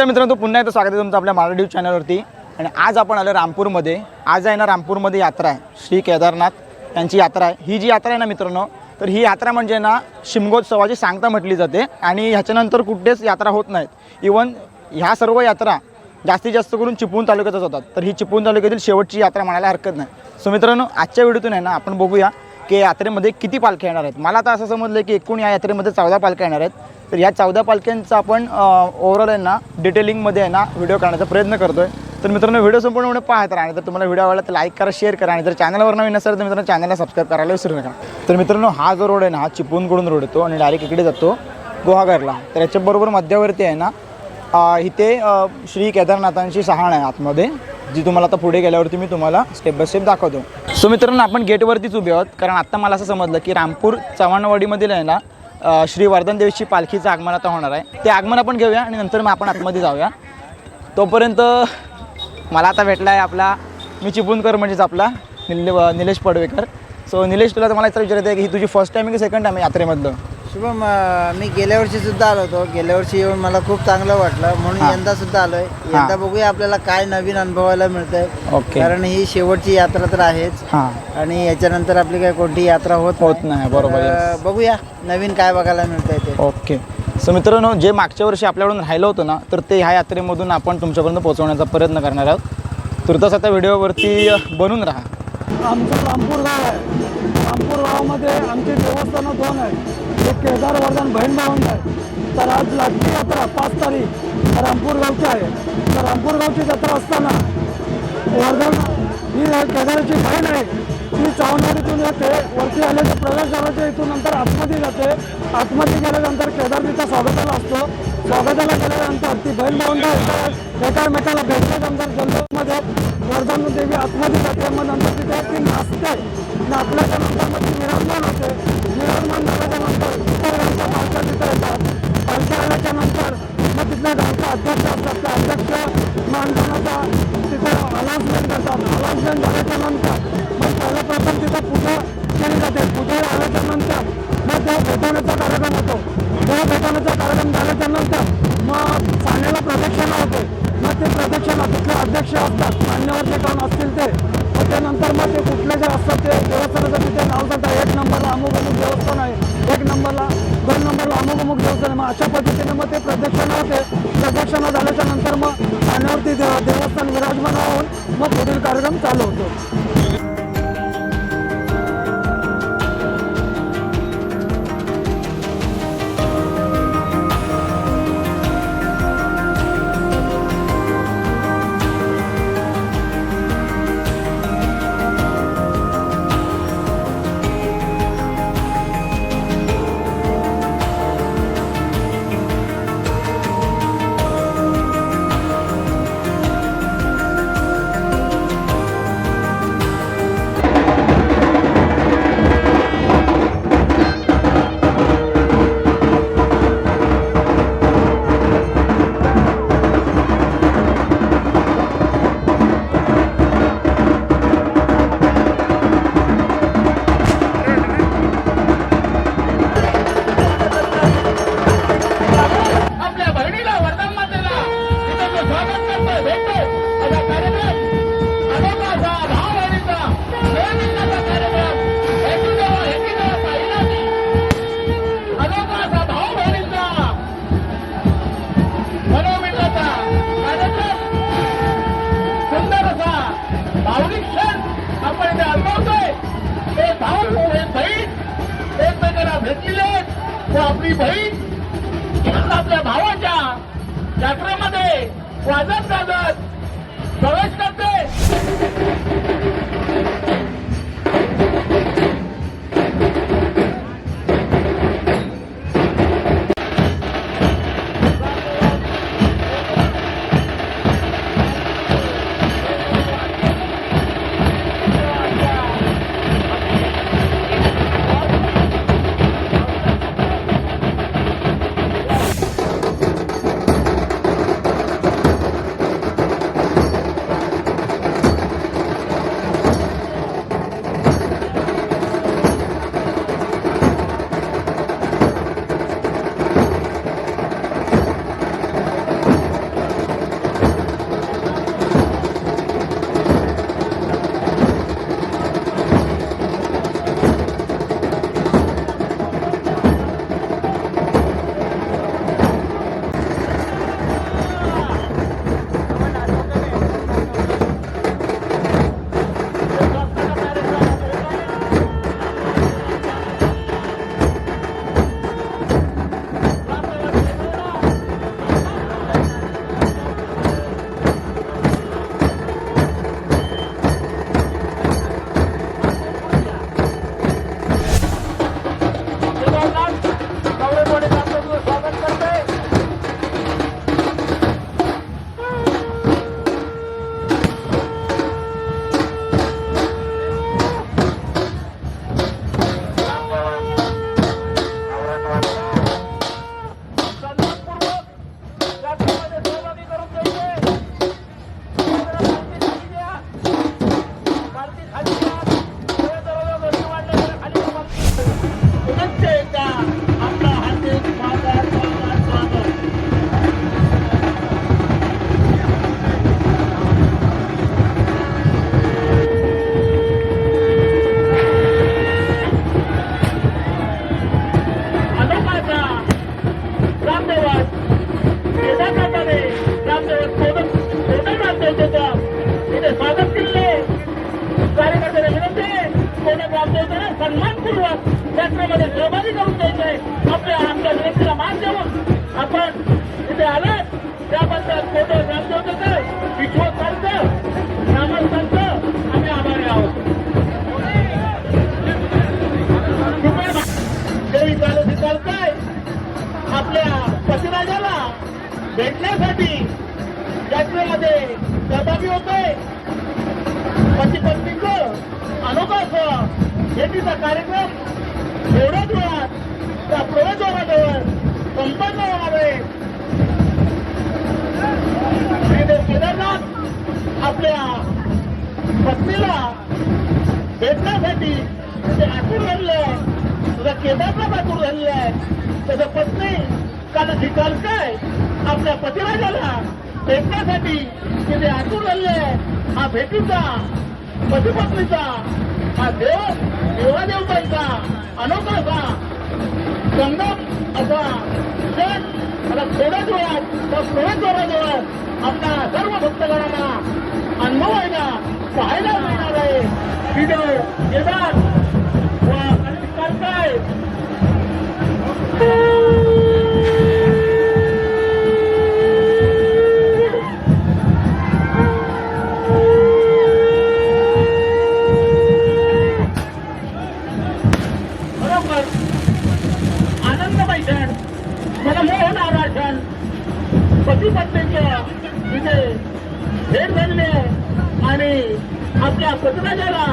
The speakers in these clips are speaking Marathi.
नमस्कार मित्रांनो पुन्हा एकदा स्वागत आहे तुमचं आपल्या मराठी न्यूज चॅनलवरती. आणि आज आपण आलो रामपूरमध्ये. आज आहे ना रामपूरमध्ये यात्रा आहे. श्री केदारनाथ यांची यात्रा आहे. ही जी यात्रा आहे ना मित्रांनो तर ही यात्रा म्हणजे ना शिमगोत्सवाची सांगता म्हटली जाते. आणि ह्याच्यानंतर कुठेच यात्रा होत नाहीत. इवन ह्या सर्व यात्रा जास्तीत जास्त करून चिपळूण तालुक्यातच होतात. तर ही चिपळूण तालुक्यातील शेवटची यात्रा म्हणायला हरकत नाही. सो मित्रांनो आजच्या व्हिडिओतून आहे ना आपण बघूया की यात्रेमध्ये किती पालख्या येणार आहेत. मला आता असं समजलं की एकूण या यात्रेमध्ये चौदा पालख्या येणार आहेत. तर या चौदा पालख्यांचा आपण ओव्हरऑल आहे ना डिटेलिंगमध्ये आहे ना व्हिडिओ काढण्याचा प्रयत्न करतोय. तर मित्रांनो व्हिडिओ संपूर्णपणे पाहत राहा आणि जर तुम्हाला व्हिडिओ आवडला तर लाईक करा शेअर करा आणि जर चॅनलवर नवीन असेल तर मित्रांनो चॅनलला सबस्क्राईब करायला विसरू नका. तर मित्रांनो हा जो रोड आहे ना हा चिपळूणकडून रोड येतो आणि डायरेक्ट इकडे जातो गुहागरला. तर याच्याबरोबर मध्यावरती आहे ना इथे श्री केदारनाथांची सहाण आहे आतमध्ये जी तुम्हाला आता पुढे गेल्यावरती मी तुम्हाला स्टेप बाय स्टेप दाखवतो. सो मित्रांनो आपण गेटवरतीच उभे आहोत कारण आत्ता मला असं समजलं की रामपूर चव्हाणवाडीमधील आहे ना श्री वर्धनदेवीची पालखीचं आगमन आता होणार आहे. ते आगमन आपण घेऊया आणि नंतर मग आपण आतमध्ये जाऊया. तोपर्यंत मला आता भेटला आहे आपला मी चिपळूणकर म्हणजेच आपला निल निलेश पडवेकर. सो निलेश तुला तर मला याचा विचारायचं आहे की ही तुझी फर्स्ट टाईम आहे की सेकंड टाईम आहे यात्रेमधलं? शुभम अं, मी गेल्या वर्षी सुद्धा आलो होतो. गेल्या वर्षी येऊन मला खूप चांगलं वाटलं. म्हणून हा. यंदा सुद्धा आलोय यंदा बघूया आपल्याला काय नवीन अनुभवायला मिळतंय. ओके. कारण ही शेवटची यात्रा तर आहेच. हां. आणि याच्यानंतर आपली काय कोणती यात्रा होत होत नाही, बरोबर आहे. बघूया नवीन काय बघायला मिळतंय ते. ओके. सो मित्रांनो जे मागच्या वर्षी आपल्याकडून राहिलं होतं ना तर ते ह्या यात्रेमधून आपण तुमच्यापर्यंत पोहोचवण्याचा प्रयत्न करणार आहोत. तुर्तास आता व्हिडिओवरती बनून राहा. आमचं रामपूर गाव आहे. रामपूर गावामध्ये आमची देवस्थानं दोन आहेत. एक केदार वर्धन बहीण भावंड आहे. तर आज लाटकी यात्रा पाच तारीख. रामपूर गावची आहे. तर रामपूर गावची जत्रा असताना वर्धन ही केदाराची बहीण आहे. ती चावणारीतून येते वरती आल्याच्या प्रवेशद्वाराच्या इथून नंतर आतमध्ये जाते. आतमध्ये गेल्यानंतर केदार तिथं स्वागताला असतो. स्वागताला गेल्यानंतर ती बहीण भावंड एकामेकाला भेटल्यानंतर जल्लोषमध्ये वर्धन देवी आतमध्ये जाते. मग नंतर तिथे ती नाचते. नाचल्याच्या नंतर मग ती विराजमान होते. विराजमान झाल्याच्यानंतर इतर गावच्या येतात आल्याच्यानंतर मग तिथल्या गावचा अध्यक्ष असतात त्या अध्यक्ष मानधनाचा तिथे अनाउन्समेंट करतात अनाउन्समेंट झाल्याच्यानंतर मग सर्वप्रथम तिथं पूजा केली जाते पूजा आल्याच्यानंतर मग त्या भेटवण्याचा कार्यक्रम होतो त्या भेटवण्याचा कार्यक्रम झाल्याच्यानंतर मग पाण्याला प्रदक्षिणा होते मग ते प्रदक्षिणा तिथले अध्यक्ष असतात मान्यवर जे काम असतील ते मग त्यानंतर मग ते कुठले जे असतात ते देवस्थानाचं तिथे नाव सांगतात एक नंबरला अमुक अमुक देवस्थान आहे एक नंबरला दोन नंबरला अमुक अमुक देवस्थान मग अशा पद्धतीने मग ते प्रदक्षिणा होते प्रदक्षिणा झाल्याच्यानंतर मग पाण्यावरती देवस्थान विराजमान होऊन मग पुढील कार्यक्रम चालू होतो. Why I don't that यात्रेमध्ये सहभागी करून द्यायचंय आपल्या आमच्या विनंतीला मान देऊन आपण इथे आलात त्याबद्दल फोटो ग्रामदेवतेचं विश्वास संत नामसंत आम्ही आभारी आहोत. देवी चालत चालताय. आपल्या पतिराजाला भेटण्यासाठी यात्रेमध्ये सहभागी होतोय पती पत्नीचं अनोखा भेटीचा कार्यक्रम त्या प्रवेशद्वाराजवळ संपन्न होणार आहे श्रीदेव केदारनाथ आपल्या पत्नीला भेटण्यासाठी ते आतूर झालेलं आहे तुझा केदारनाथ आतूर झालेला आहे त्याचं पत्नी काल काय? आपल्या पतिराजाला भेटण्यासाठी तिथे आतूर झालेले आहे हा भेटीचा पतीपत्नीचा हा देव देवादेवतांचा अनोखा असा संगम असा क्षण मला थोड्याच वेळात त्या प्रवेशद्वाराजवळ आपल्या सर्व भक्तगणांना अनुभवायला पाहायला मिळणार आहे. व्हिडिओ केदार व काय? आपल्या पत्राजाला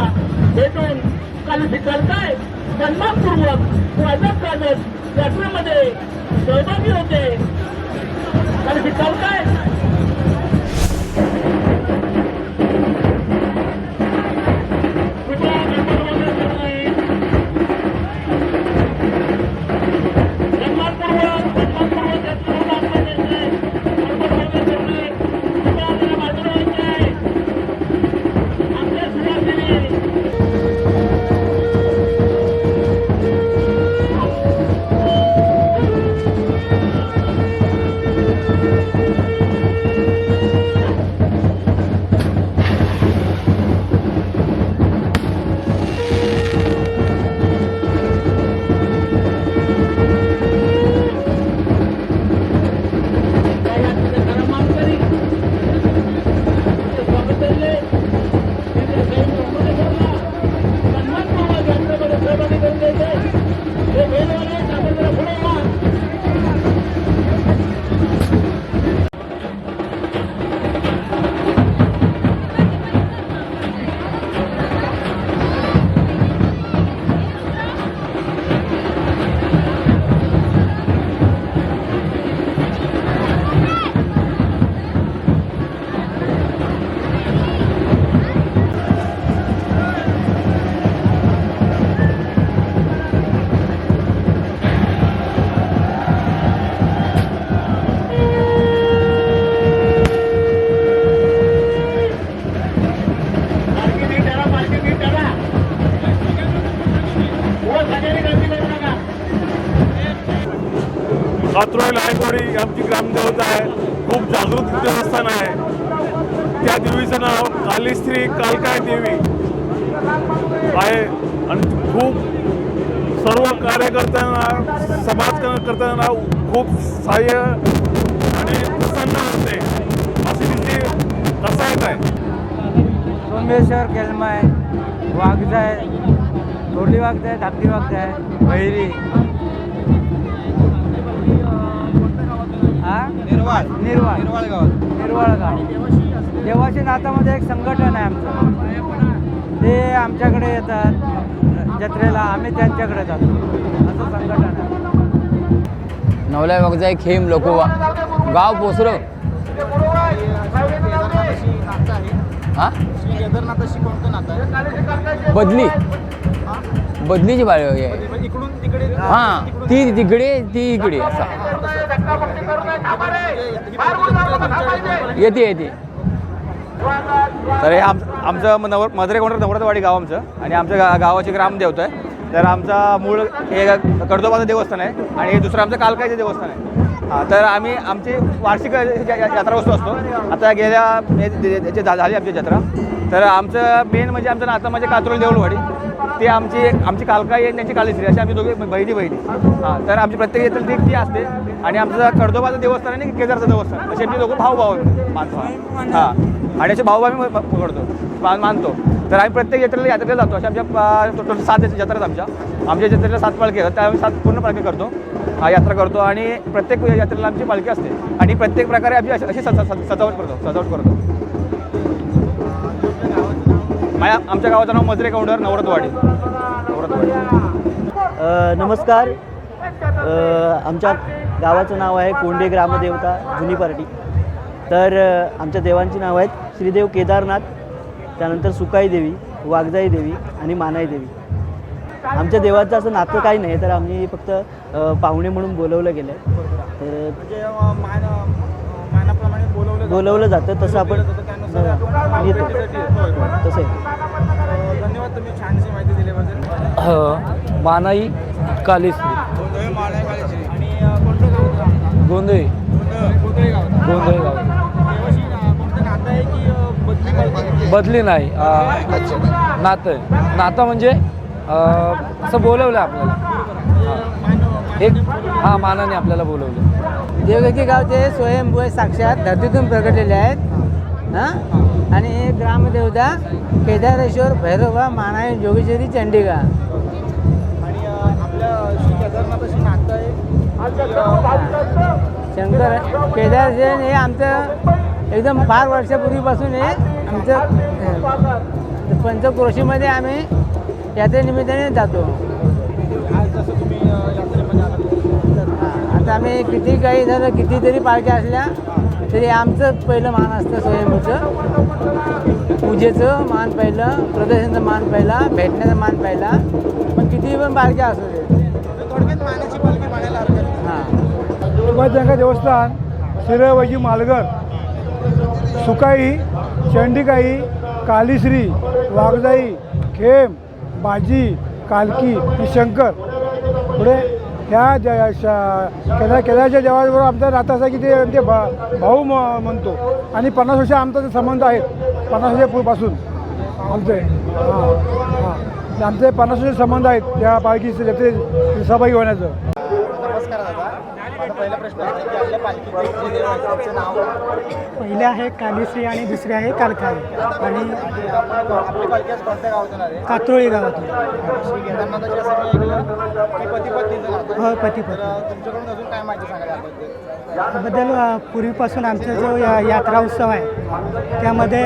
भेटून काल करताय सन्मानपूर्वक वाजत गाजत यात्रेमध्ये सहभागी होते. काल करताय पात्रोळी लायकवाडी आमची ग्रामदेवता आहे. खूप जागृत देवस्थान आहे. त्या देवीचं नाव कालीश्री कालकाय देवी आहे. आणि खूप सर्व कार्यकर्त्यांना समाजकर्त्यांना खूप सहाय्य आणि प्रसन्न असते अशी तिची कसायत आहे. सोमेश्वर केलमाय वाघजाय थोरली वाघजाय धाकटी वाघजाय बहिरी निर्वाळ. निर्वाळ. निर्वाळ गाव निर्वाळ गाव. देवाशी नातामध्ये एक संघटन आहे आमचं. ते आमच्याकडे येतात. जत्रेला आम्ही त्यांच्याकडे जातो. असं संघटन आहे. नवला वगजाय खेम लोकोवा गाव पोसरो. हा? केदारनाथ अशी कोणतं नातं आहे? बदली. बदलीची बाळ आहे. इकडून तिकडे हा ती तिकडे ती इकडे असा. येते येते. तर हे आम आमचं नवर मधरे कोणतं नवरतवाडी गाव आमचं. आणि आमच्या गा गावाची ग्रामदेवता आहे तर आमचा मूळ हे कडदोबाचं देवस्थान आहे. आणि हे दुसरं आमचं कालकायचं देवस्थान आहे. हां तर आम्ही आमची वार्षिक यात्रा वस्तू असतो. आता गेल्या हे- झाली आमची जत्रा. तर आमचं मेन म्हणजे आमचं नातं म्हणजे कात्रोल देऊळवाडी. ते आमची आमची कालकाई आणि त्यांची कालेश्री अशी आम्ही दोघे बहिणी बहिणी. हां तर आमची प्रत्येक येथील ती ती असते. आणि आमचं कडदोबाचं देवस्थान आणि केदारचं देवस्थान असे आमचे दोघं भाऊ भाऊ मानतो हां. आणि असे भाऊ आम्ही प- पकडतो. मान- मानतो. तर आम्ही प्रत्येक यात्रेला यात्रेला जातो. अशा आमच्या टोटल सात जत्रा आहेत आमच्या. आमच्या जत्रेला सात पालखी आहेत. त्या आम्ही सात पूर्ण पालखी करतो. हा यात्रा करतो. आणि प्रत्येक यात्रेला आमची पालखी असते. आणि प्रत्येक प्रकारे आम्ही अशी सजावट करतो. सजावट करतो. माझ्या आमच्या गावाचं नाव मजरे कौंडर नवरतवाडी. नवरतवाडी. नमस्कार. आमच्या गावाचं नाव आहे कोंडे ग्रामदेवता जुनी पार्टी. तर आमच्या देवांची नाव आहेत श्रीदेव केदारनाथ त्यानंतर सुकाई देवी वाघजाई देवी आणि मानाई देवी. आमच्या देवाचं असं नातं काही नाही तर आम्ही फक्त पाहुणे म्हणून बोलवलं गेलं आहे तर म्हणजे अं, मान अं, मानाप्रमाणे बोलवलं जातं तसं आपण येतो. तसं धन्यवाद तुम्ही छानशी माहिती दिल्याबद्दल मानाई कालीश्री. आणि होतं? गोंधळी. होतं. गोंधळी गाव. बदली नाही नातं आहे. नातं म्हणजे असं बोलवलं आपल्याला. मान एक हां मानाने आपल्याला बोलवलं. देवगती गावचे स्वयंभू साक्षात धरतीतून प्रगटलेले आहेत. हां? आणि हे ग्रामदेवता केदारेश्वर भैरवा मानाई जोगेश्वरी चंडिका आणि अं, आपल्या श्री केदारनाथाशी नातं आहे. अं, शंकर केदारेश्वर हे आमचं एकदम फार वर्षापूर्वीपासून हे आमचं पंचक्रोशीमध्ये आम्ही यात्रेनिमित्ताने जातो. आम्ही किती काही झालं कितीतरी पालख्या असल्या तरी आमचं पहिलं मान असतं स्वयंभूचं. पूजेचं मान पहिलं प्रदर्शनाचं मान पहिला भेटण्याचा मान पहिला. पण किती पण पालख्या असू दे. हां. देवस्थान शिरवैजी मालगर सुकाई चंडिकाई कालीश्री वाघजाई खेम बाजी कालकी आणि शंकर. पुढे ह्या ज- श- केदार देवाबरोबर आमचा नातं असं की ते आमचे भा भाऊ म- म्हणतो. आणि पन्नास वर्ष आमचा ते संबंध आहेत पन्नास वर्षापूर्वीपासून आमचे. हां हां. आमचे पन्नास वर्ष संबंध आहेत त्या पालखीचे जत्रे सहभागी होण्याचं. नमस्कार दादा. माझा पहिला प्रश्न आहे की आपल्या पालखीचे जे देव आहेत त्यांचं नाव पहिले आहे कालीश्री आणि दुसरे आहे कालकाई आणि आणि आपण आपली पालखी आज कोणत्या गावातून आली? कात्रोळी गावातून. श्री केदारनाथाची असं मी ऐकलं की पती पत्नीचं नातं आहे. हो पती तर पती अं, तुमच्याकडून अजून काय माहिती सांगाल याबद्दल त्याबद्दल अ, पूर्वीपासून आमचा जो या यात्रा उत्सव आहे त्यामध्ये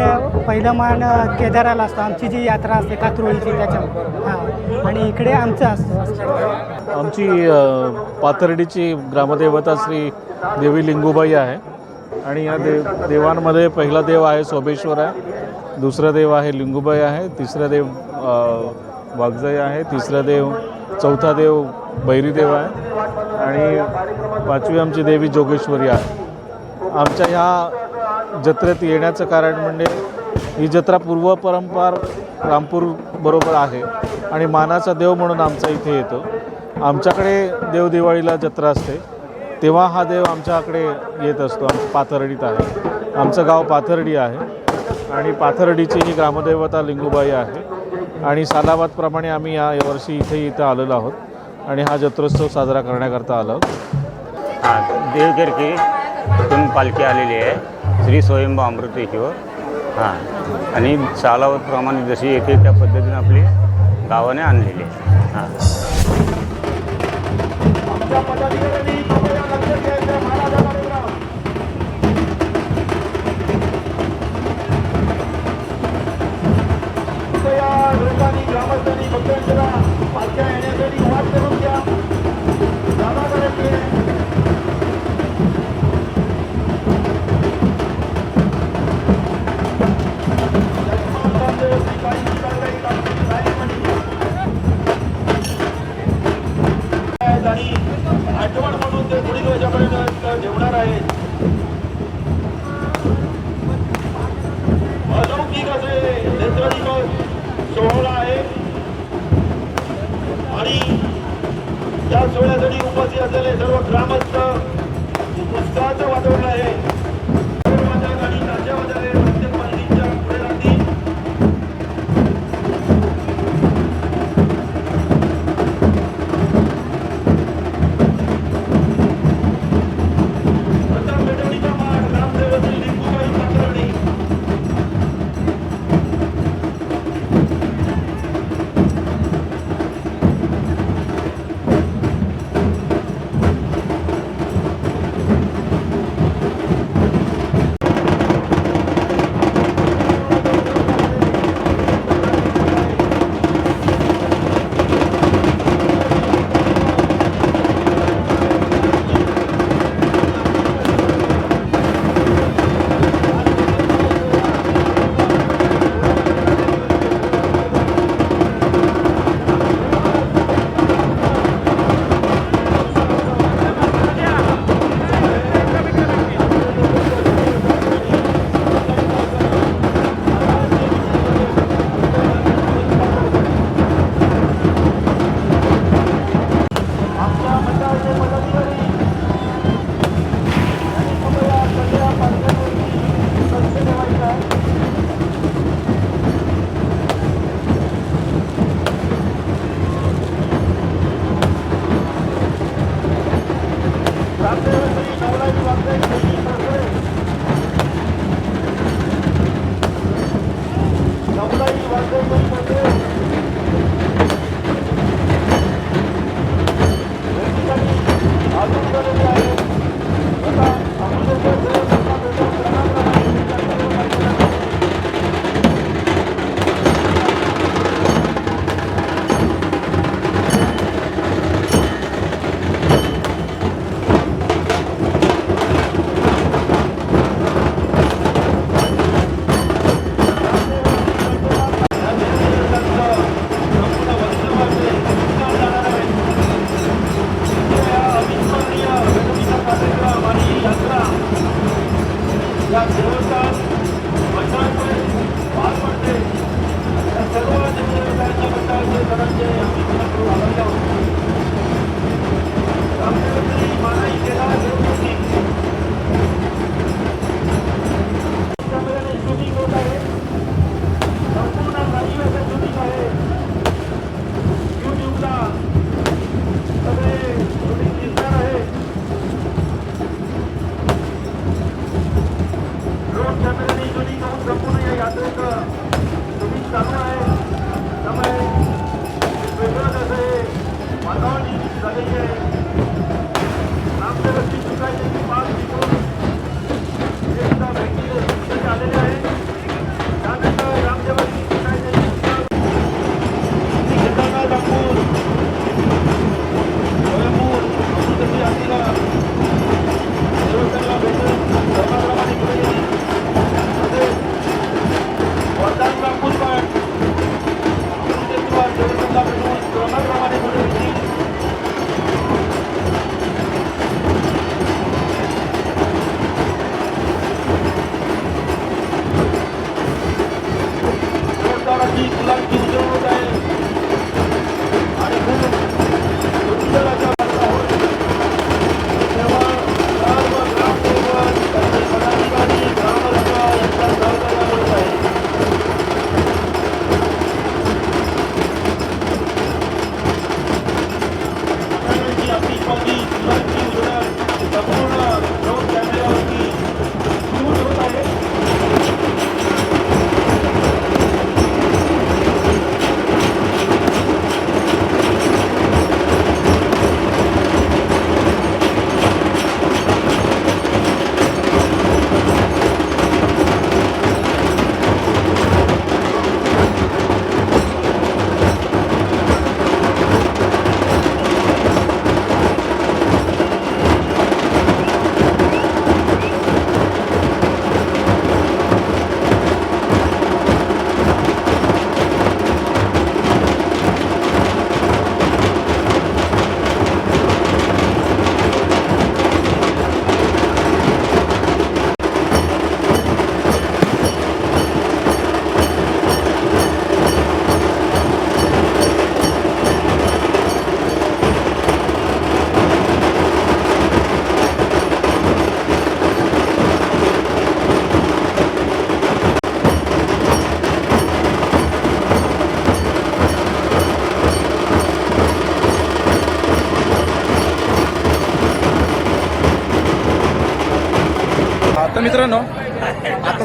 पहिलं मान अ, केदाराला असतं. आमची जी यात्रा असते कात्रोळीची त्याच्या हां. आणि इकडे आमचं असतं. आमची पाथर्डीची ग्रामदेवता श्री देवी लिंगूबाई आहे. आणि या देव देवांमध्ये पहिला देव आहे सोमेश्वर आहे. दुसरा देव आहे लिंगूबाई आहे. तिसरा देव अ, वाघजाई आहे. तिसरा देव चौथा देव बैरीदेव आहे. आणि पाचवी आमची देवी जोगेश्वरी आहे. आमच्या ह्या जत्रेत येण्याचं कारण म्हणजे ही जत्रा पूर्वपरंपार रामपूर बरोबर आहे. आणि मानाचा देव म्हणून आमचा इथे येतो. आमच्याकडे देवदिवाळीला जत्रा असते. तेव्हा हा देव आमच्याकडे येत असतो. आम पाथर्डीत आहे. आमचं गाव पाथर्डी आहे. आणि पाथर्डीची ही ग्रामदेवता लिंगूबाई आहे. आणि सालाबादप्रमाणे आम्ही या वर्षी इथे इथं आलेलो आहोत. आणि हा जत्रोत्सव साजरा करण्याकरता आलो हां देवगिरकी इथून पालखी आलेली आहे. श्री स्वयंभू अमृतेश्वर हां आणि सालावतप्रमाणे जशी येते त्या पद्धतीने आपली गावाने आणलेली आहे हां. Obrigado, Marinho. Nồi. तर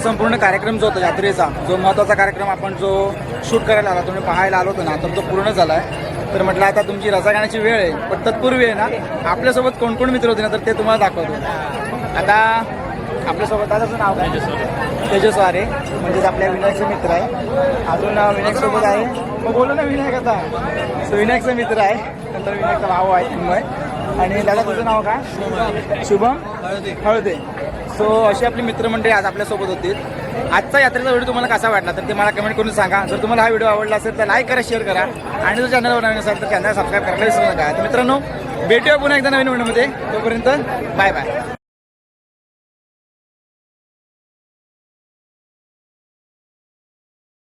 संपूर्ण कार्यक्रम जो होता यात्रेचा जो महत्त्वाचा कार्यक्रम आपण जो शूट करायला आला तुम्ही पाहायला आलो होतो ना तर तो पूर्ण झाला आहे तर म्हटलं आता तुमची रजा घेण्याची वेळ आहे पण तत्पूर्वी आहे ना आपल्यासोबत कोण कोण मित्र होते ना तर ते तुम्हाला दाखवतो. आता आपल्यासोबत दादाचं नाव काय? तेजस वारे म्हणजेच आपल्या विनायकचे मित्र आहे. अजून विनायक सोबत आहे. मग बोलू ना विनायक आता. सो विनायकचा मित्र आहे नंतर विनायकचा भाऊ आहे चिन्मय आणि दादा तुझं नाव काय? शुभम. हळदे. सो अशी आपली मित्रमंडळी आज आपल्यासोबत होती. आजचा यात्रेचा व्हिडिओ तुम्हाला कसा वाटला तर ते मला कमेंट करून सांगा. जर तुम्हाला हा व्हिडिओ आवडला असेल तर लाईक करा शेअर करा. आणि जर चॅनलवर नवीन असेल तर चॅनल सबस्क्राईब करायला विसरू नका. तर मित्रांनो भेटूया पुन्हा एकदा नवीन व्हिडिओमध्ये. तोपर्यंत बाय बाय